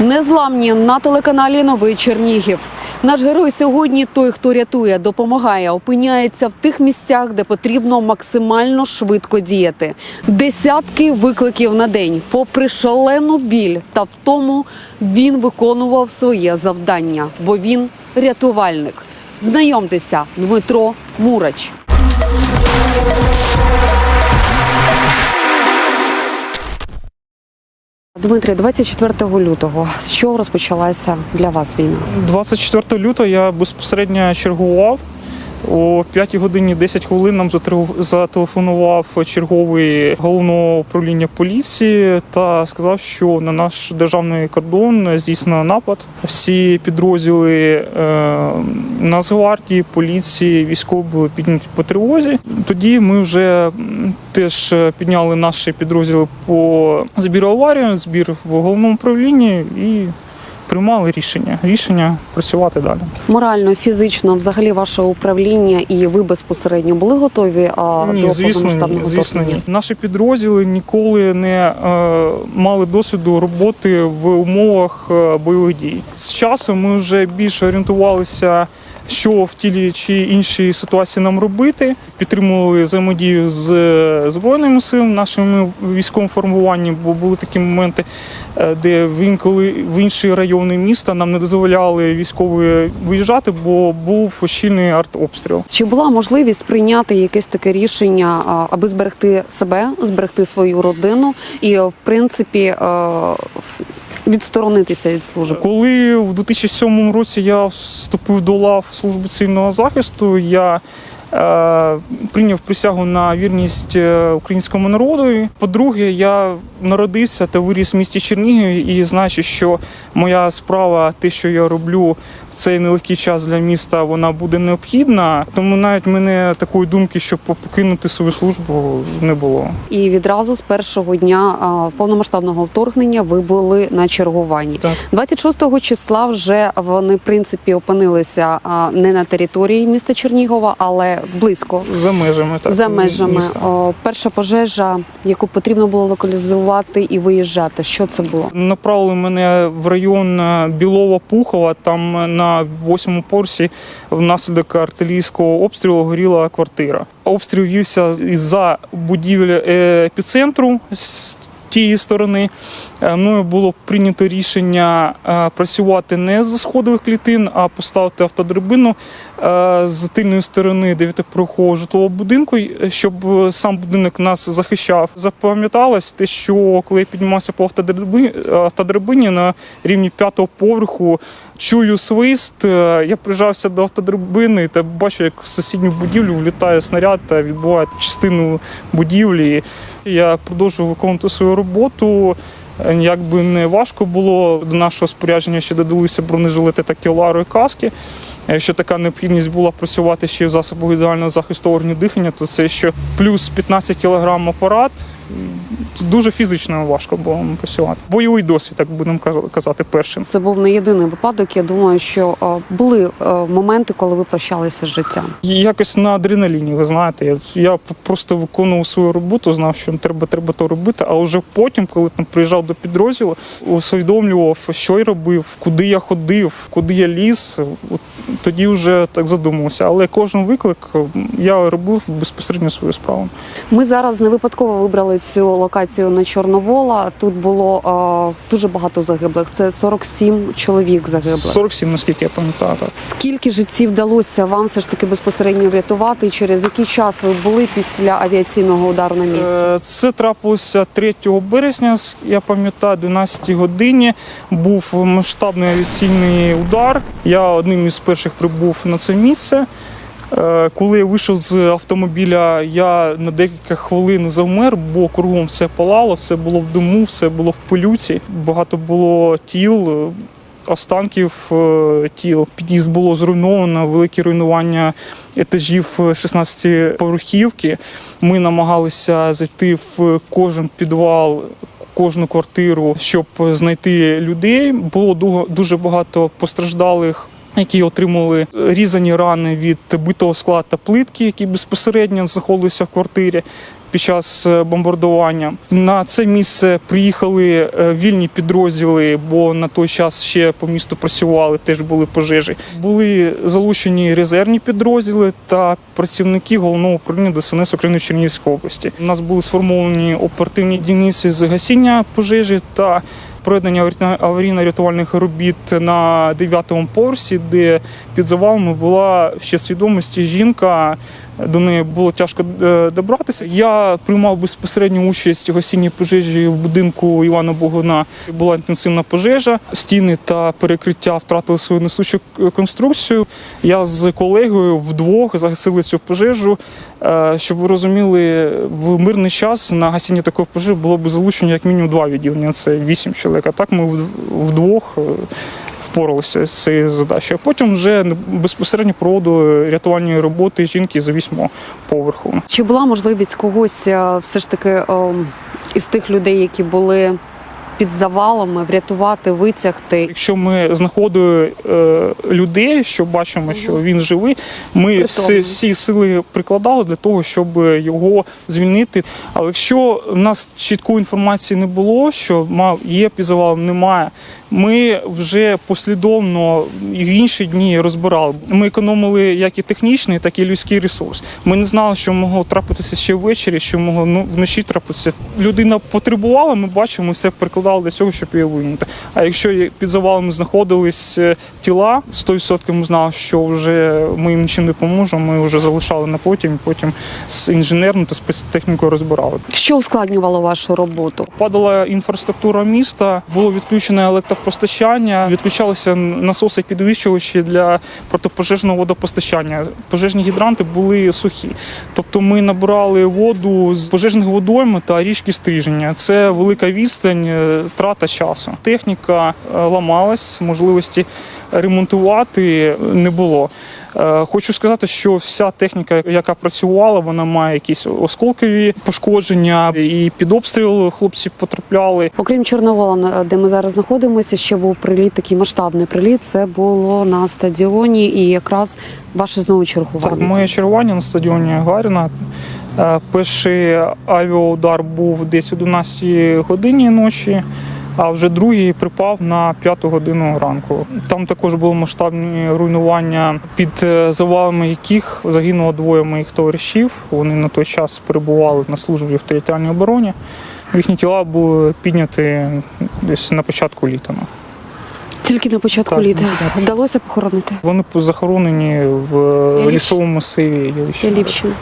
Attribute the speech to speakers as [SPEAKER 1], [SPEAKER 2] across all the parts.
[SPEAKER 1] Незламні на телеканалі Новий Чернігів. Наш герой сьогодні той, хто рятує, допомагає, опиняється в тих місцях, де потрібно максимально швидко діяти. Десятки викликів на день, попри шалену біль та втому, він виконував своє завдання, бо він рятувальник. Знайомтеся, Дмитро Мурач. Дмитрий, 24 лютого. З чого розпочалася для вас війна?
[SPEAKER 2] 24 лютого я безпосередньо чергував. О 5 годині 10 хвилин нам зателефонував черговий головного управління поліції та сказав, що на наш державний кордон здійснено напад. Всі підрозділи е, Нацгвардії, поліції, військові були підняті по тривозі. Тоді ми вже теж підняли наші підрозділи по збіру аварії, збір в головному управлінні і приймали рішення. Рішення працювати далі.
[SPEAKER 1] Морально, фізично, взагалі ваше управління і ви безпосередньо були готові а,
[SPEAKER 2] Ні,
[SPEAKER 1] до
[SPEAKER 2] звісно, ні, звісно, ні. Наші підрозділи ніколи не е, мали досвіду роботи в умовах е, бойових дій. З часом ми вже більше орієнтувалися, що в тілі чи іншій ситуації нам робити. Підтримували взаємодію з е, збройними силами, нашими військовим формуванням, бо були такі моменти, е, де в інколи в інші райони міста нам не дозволяли військові виїжджати, бо був щільний артобстріл.
[SPEAKER 1] Чи була можливість прийняти якесь таке рішення, аби зберегти себе, зберегти свою родину і, в принципі, е, відсторонитися від служби?
[SPEAKER 2] Коли в 2007 році я вступив до лав служби цивільного захисту, я е, прийняв присягу на вірність е, українському народу. По-друге, я народився та виріс в місті Чернігів і значить, що моя справа, те, що я роблю цей нелегкий час для міста, вона буде необхідна. Тому навіть мене такої думки, щоб покинути свою службу, не було.
[SPEAKER 1] І відразу з першого дня повномасштабного вторгнення ви були на чергуванні.
[SPEAKER 2] Так.
[SPEAKER 1] 26 числа вже вони в принципі опинилися не на території міста Чернігова, але близько
[SPEAKER 2] За межами так
[SPEAKER 1] за межами.
[SPEAKER 2] міста.
[SPEAKER 1] О, перша пожежа, яку потрібно було локалізувати і виїжджати. Що це було?
[SPEAKER 2] Направили мене в район е, Білова Пухова. Там е, восьмому поверсі внаслідок артилерійського обстрілу горіла квартира. Обстріл вівся із-за будівель е, епіцентру з тієї сторони. Е, Мною було прийнято рішення е, працювати не з сходових клітин, а поставити автодрабину е, з тильної сторони дев'ятиповерхового житлового будинку, щоб сам будинок нас захищав. Запам'яталось те, що коли я піднімався по автодрабині, автодрабині на рівні п'ятого поверху, чую свист. е, Я прижався до автодробини та бачу, як в сусідню будівлю влітає снаряд та відбуває частину будівлі. Я продовжую виконувати свою роботу. Е, Як би не важко було до нашого спорядження ще додалися бронежилети та кілари і каски. Якщо така необхідність була працювати ще в засобах ідеального захисту органів дихання, то це ще плюс 15 кг апарат. Дуже фізично важко було працювати. Бойовий досвід, так будемо казати, першим.
[SPEAKER 1] Це був не єдиний випадок. Я думаю, що е, були е, моменти, коли ви прощалися з життям.
[SPEAKER 2] Якось на адреналіні, ви знаєте, я, я просто виконував свою роботу, знав, що треба, треба то робити. А вже потім, коли там приїжджав до підрозділу, усвідомлював, що я робив, куди я ходив, куди я ліз. От тоді вже так задумався. Але кожен виклик я робив безпосередньо свою справу.
[SPEAKER 1] Ми зараз не випадково вибрали цю локацію на Чорновола. Тут було е, дуже багато загиблих. Це 47 чоловік загиблих.
[SPEAKER 2] 47, наскільки я пам'ятаю. так.
[SPEAKER 1] Скільки життів вдалося вам все ж таки безпосередньо врятувати? І через який час ви були після авіаційного удару на місці?
[SPEAKER 2] Е, Це трапилося 3 березня, я пам'ятаю, 12 годині. Був масштабний авіаційний удар. Я одним із перших прибув на це місце. Е, Коли я вийшов з автомобіля, я на декілька хвилин завмер, бо кругом все палало, все було в диму, все було в пилюці. Багато було тіл, останків е, тіл. Під'їзд було зруйновано, великі руйнування етажів 16-поверхівки. Ми намагалися зайти в кожен підвал. Кожну квартиру, щоб знайти людей, було ду- дуже багато постраждалих які отримали різані рани від битого скла та плитки, які безпосередньо знаходилися в квартирі. під час е, бомбардування. На це місце приїхали е, вільні підрозділи, бо на той час ще по місту працювали, теж були пожежі. Були залучені резервні підрозділи та працівники головного управління ДСНС України в Чернігівській області. У нас були сформовані оперативні одиниці з гасіння пожежі та проведення аварійно- аварійно-рятувальних робіт на 9-му поверсі, де під завалами була ще свідомості жінка. До неї було тяжко е, добратися. Я приймав безпосередню участь у гасінні пожежі в будинку Івана Богуна. Була інтенсивна пожежа. Стіни та перекриття втратили свою несучу конструкцію. Я з колегою вдвох загасили цю пожежу. Е, Щоб ви розуміли, в мирний час на гасіння такої пожежі було б залучено як мінімум два відділення. Це вісім чоловік. А так ми вдвох. е, Впоралися з цією задачею. Потім вже безпосередньо проводили рятувальні роботи жінки за вісьмого поверху.
[SPEAKER 1] Чи була можливість когось е, все ж таки е, із тих людей, які були під завалами, врятувати, витягти?
[SPEAKER 2] Якщо ми знаходили е, людей, що бачимо, що він живий, ми всі, всі сили прикладали для того, щоб його звільнити. Але якщо в нас чіткої інформації не було, що мав є під завалом, немає. Ми вже послідовно і в інші дні розбирали. Ми економили як і технічний, так і людський ресурс. Ми не знали, що могло трапитися ще ввечері, що могло ну, вночі трапитися. Людина потребувала, ми бачимо, ми все прикладали до цього, щоб її винути. А якщо під завалами знаходились е, тіла, 100% ми знали, що вже ми їм нічим не поможемо. Ми вже залишали на потім, потім з інженерною та спецтехнікою розбирали.
[SPEAKER 1] Що ускладнювало вашу роботу?
[SPEAKER 2] Падала інфраструктура міста, було відключено електропостачання, відключалися насоси підвищувачі для протипожежного водопостачання. Пожежні гідранти були сухі. Тобто ми набирали воду з пожежних водойм та річки стриження. Це велика відстань, е, трата часу. Техніка е, ламалась, можливості ремонтувати не було. Е, Хочу сказати, що вся техніка, яка працювала, вона має якісь осколкові пошкодження, і під обстріл хлопці потрапляли.
[SPEAKER 1] Окрім Чорновола, де ми зараз знаходимося, ще був приліт, такий масштабний приліт. Це було на стадіоні, і якраз ваше знову чергування.
[SPEAKER 2] Так, моє чергування на стадіоні Гаріна. Е, Перший авіаудар був десь о 11 годині ночі, а вже другий припав на 5 годину ранку. Там також були масштабні руйнування, під е, завалами яких загинуло двоє моїх товаришів. Вони на той час перебували на службі в територіальній обороні. Їхні тіла були підняті десь на початку літа.
[SPEAKER 1] Тільки на початку
[SPEAKER 2] Так,
[SPEAKER 1] літа
[SPEAKER 2] на
[SPEAKER 1] вдалося похоронити
[SPEAKER 2] Вони захоронені в
[SPEAKER 1] Ялівщина.
[SPEAKER 2] лісовому масиві Ялівщини.
[SPEAKER 1] Ялівщину.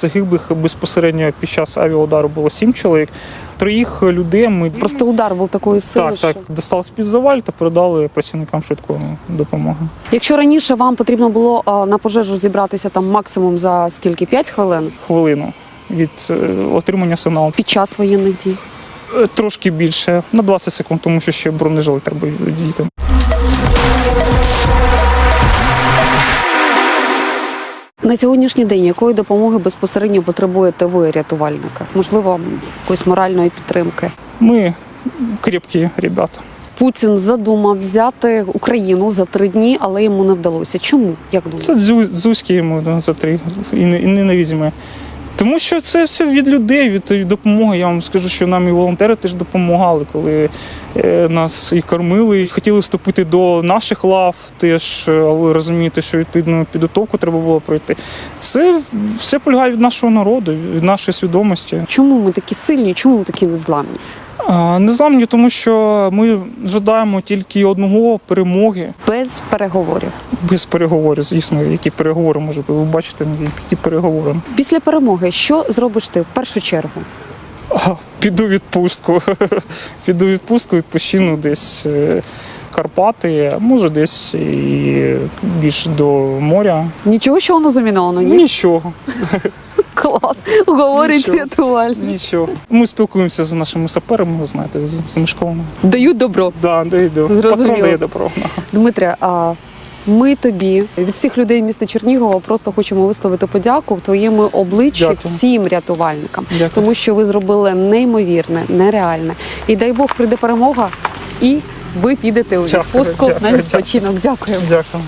[SPEAKER 2] Загиблих безпосередньо під час авіаудару було сім чоловік. Троїх людей ми
[SPEAKER 1] Просто удар був такої сили.
[SPEAKER 2] так, так
[SPEAKER 1] що...
[SPEAKER 2] достали з під заваль та передали працівникам швидкої допомоги.
[SPEAKER 1] Якщо раніше вам потрібно було на пожежу зібратися там максимум за скільки 5 хвилин
[SPEAKER 2] Хвилину від е, отримання сигналу.
[SPEAKER 1] під час воєнних дій.
[SPEAKER 2] Е, Трошки більше на 20 секунд, тому що ще бронежилет треба діти.
[SPEAKER 1] На сьогоднішній день якої допомоги безпосередньо потребуєте ви, рятувальника? Можливо, якоїсь моральної підтримки.
[SPEAKER 2] Ми крепкі ребята.
[SPEAKER 1] Путін задумав взяти Україну за три дні, але йому не вдалося. Чому? Як думаєте?
[SPEAKER 2] Це дзю- дзузькі йому да, за три і не, і не навізьме. Тому що це все від людей, від допомоги. Я вам скажу, що нам і волонтери теж допомагали, коли е, нас і кормили, і хотіли вступити до наших лав, теж, е, але розумієте, що відповідну підготовку треба було пройти. Це все полягає від нашого народу, від нашої свідомості.
[SPEAKER 1] Чому ми такі сильні? Чому ми такі незламні?
[SPEAKER 2] Незламні, тому що ми жадаємо тільки одного перемоги
[SPEAKER 1] Без переговорів.
[SPEAKER 2] без переговорів. Звісно, які переговори може. Ви бачите, які переговори.
[SPEAKER 1] Після перемоги, що зробиш ти в першу чергу?
[SPEAKER 2] А, Піду відпустку. Піду відпустку, відпочину десь е, Карпати, а може десь і більш до моря.
[SPEAKER 1] Нічого, що воно замінило на ні?
[SPEAKER 2] Нічого,
[SPEAKER 1] Клас, говорить
[SPEAKER 2] Нічого.
[SPEAKER 1] рятувальник.
[SPEAKER 2] нічого. Ми спілкуємося з нашими саперами, ви знаєте, з, з Мишковими.
[SPEAKER 1] Дають добро.
[SPEAKER 2] Да, йду. Патрон дає добро.
[SPEAKER 1] Дмитре, а ми тобі від всіх людей міста Чернігова просто хочемо висловити подяку в твоєму обличчі
[SPEAKER 2] Дякую.
[SPEAKER 1] всім рятувальникам,
[SPEAKER 2] Дякую.
[SPEAKER 1] тому що ви зробили неймовірне, нереальне. І дай Бог прийде перемога, і ви підете у
[SPEAKER 2] Дякую,
[SPEAKER 1] відпустку на
[SPEAKER 2] дякую,
[SPEAKER 1] відпочинок. Дякую.
[SPEAKER 2] Дякую.